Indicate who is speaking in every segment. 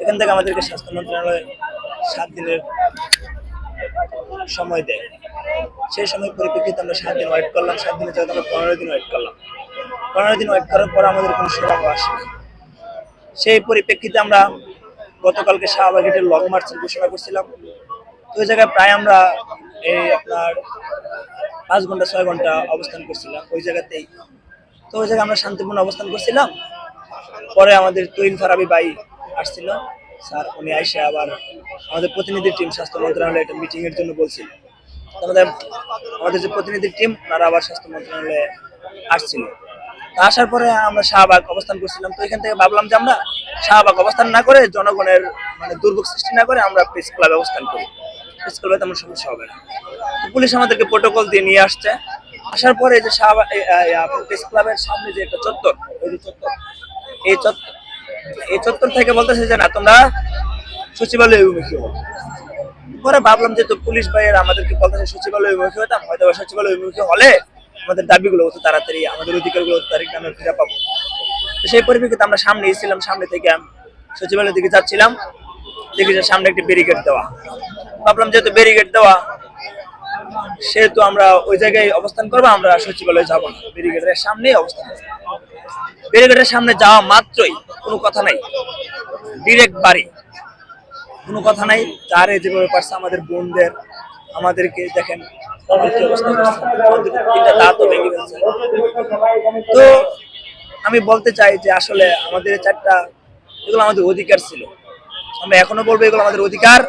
Speaker 1: এখান থেকে আমাদেরকে স্বাস্থ্য মন্ত্রণালয় সাত দিনের সময় দেয়। সেই সময় পরিপ্রেক্ষিতে আমরা সাত দিন ওয়েট করলাম। সাত দিনের জায়গায় আমরা পনেরো দিন ওয়েট করলাম। পনেরো দিন ওয়েট করার পর আমাদের কোনো সুরাহ আসেনি সেই পরিপ্রেক্ষিতে আমরা গতকালকে শাহবাগেটের লং মার্চের ঘোষণা করছিলাম। তো ওই জায়গায় প্রায় আমরা এই আপনার পাঁচ ঘণ্টা, ছয় ঘণ্টা অবস্থান করছিলাম ওই জায়গাতেই। তো ওই জায়গায় আমরা শান্তিপূর্ণ অবস্থান করছিলাম। পরে আমাদের তৈল ফারাবি ভাই আসছিল। স্যার, উনি আইসে আবার আমাদের প্রতিনিধি টিম, স্বাস্থ্য মন্ত্রণালয়ে একটা মিটিং এর জন্য বলছিল। আমাদের আমাদের যে প্রতিনিধি টিম, তারা আবার স্বাস্থ্য মন্ত্রণালয়ে আসছিল। আসার পরে আমরা শাহবাগ অবস্থান করছিলাম। তো এখান থেকে ভাবলাম যে আমরা শাহবাগ অবস্থান না করে জনগণের মানে দুর্ভোগ সৃষ্টি না করে আমরা প্রেস ক্লাবে অবস্থান করি। প্রেস ক্লাবে তেমন সমস্যা হবে না। পুলিশ আমাদেরকে প্রোটোকল দিয়ে নিয়ে আসছে। আসার পরে যে প্রেস ক্লাবের সামনে যে একটা চত্বর ওই যে চত্বর, এই চত্বর এই চত্বর থেকে বলতেছে যে, না, তোমরা সচিবালয় অভিমুখী হও। পরে ভাবলাম যে, তো পুলিশ ভাইয়েরা আমাদেরকে বলতেছে সচিবালয় অভিমুখী হতাম হয়তো সচিবালয় অভিমুখী হলে আমাদের দাবিগুলো অত তাড়াতাড়ি, আমাদের অধিকারগুলো তাড়াতাড়ি আমরা ফিরে পাবো। তো সেই পরিপ্রেক্ষিতে আমরা সামনে এসেছিলাম, সামনে থেকে সচিবালয়ের দিকে যাচ্ছিলাম। দেখি যে সামনে একটি ব্যারিকেড দেওয়া। ভাবলাম যেহেতু ব্যারিকেড দেওয়া, সেহেতু আমরা ওই জায়গায় অবস্থান করব, আমরা সচিবালয়ে যাব না। ব্যারিকেডের সামনেই অবস্থান করব। ব্যারিকেডের সামনে যাওয়া মাত্রই কোনো কথা নাই। ডিরেক্ট বাড়ি। কোনো কথা নাই। তারে যেভাবে পারছে আমাদের বোনদের, আমাদেরকে দেখেন তো আমি বলতে চাই যে আসলে আমাদের চারটা, এগুলো আমাদের অধিকার ছিল। আমরা এখনও বলব এগুলো আমাদের অধিকার।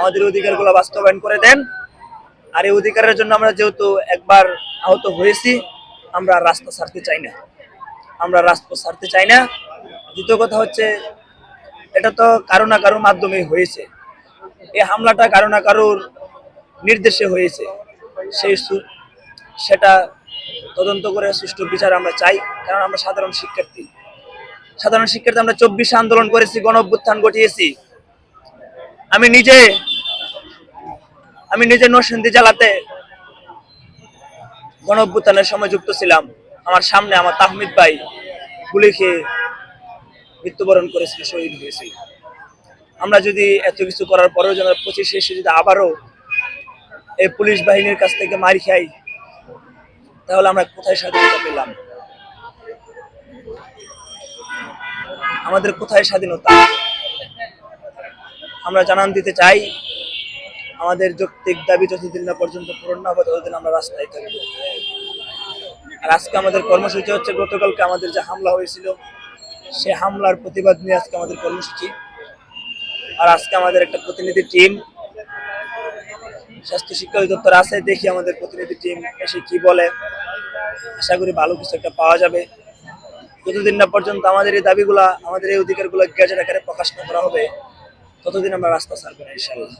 Speaker 1: আমাদের অধিকারগুলো বাস্তবায়ন করে দেন। আর এই অধিকারের জন্য আমরা যেহেতু একবার আহত হয়েছি, আমরা রাস্তা ছাড়তে চাই না। আমরা রাস্তা ছাড়তে চাই না। দ্বিতীয় কথা হচ্ছে, এটা তো কারও না কারোর মাধ্যমে হয়েছে। এই হামলাটা কারও না কারোর নির্দেশে হয়েছে। সেই সেটা তদন্ত করে সুষ্ঠু বিচার আমরা চাই, কারণ আমরা সাধারণ শিক্ষার্থী। সাধারণ শিক্ষার্থী, আমরা চব্বিশে আন্দোলন করেছি গণ অভ্যুত্থান ঘটিয়েছি। আমি নিজে আমি নিজে নরসিংদী জেলাতে গণ সময় যুক্ত ছিলাম। আমার সামনে আমার তাহমিদ ভাই গুলি খেয়ে মৃত্যুবরণ করেছিল, শহীদ হয়েছিল। আমরা যদি এত কিছু করার পরেও যেন পঁচিশে এসে যদি আবারও এই পুলিশ বাহিনীর কাছ থেকে মারি খাই, তাহলে আমরা কোথায় স্বাধীনতা পেলাম? আমাদের কোথায় স্বাধীনতা? আমরা জানান দিতে চাই, আমাদের যৌক্তিক দাবি যতদিন না পর্যন্ত পূরণ না হবে, ততদিন আমরা রাস্তায় থাকব। আর আজকে আমাদের কর্মসূচি হচ্ছে, গতকালকে আমাদের যে হামলা হয়েছিল, সে হামলার প্রতিবাদ নিয়ে আজকে আমাদের কর্মসূচি। আর আজকে আমাদের একটা প্রতিনিধি টিম, স্বাস্থ্য শিক্ষা অধিদপ্তর আছে, দেখি আমাদের প্রতিনিধি টিম এসে কি বলে। আশা করি ভালো কিছু একটা পাওয়া যাবে। যতদিন না পর্যন্ত আমাদের এই দাবিগুলা, আমাদের এই অধিকারগুলো গ্যাজেট আকারে প্রকাশ করা হবে ততদিন আমরা রাস্তা ছাড়বো না ইনশাল্লাহ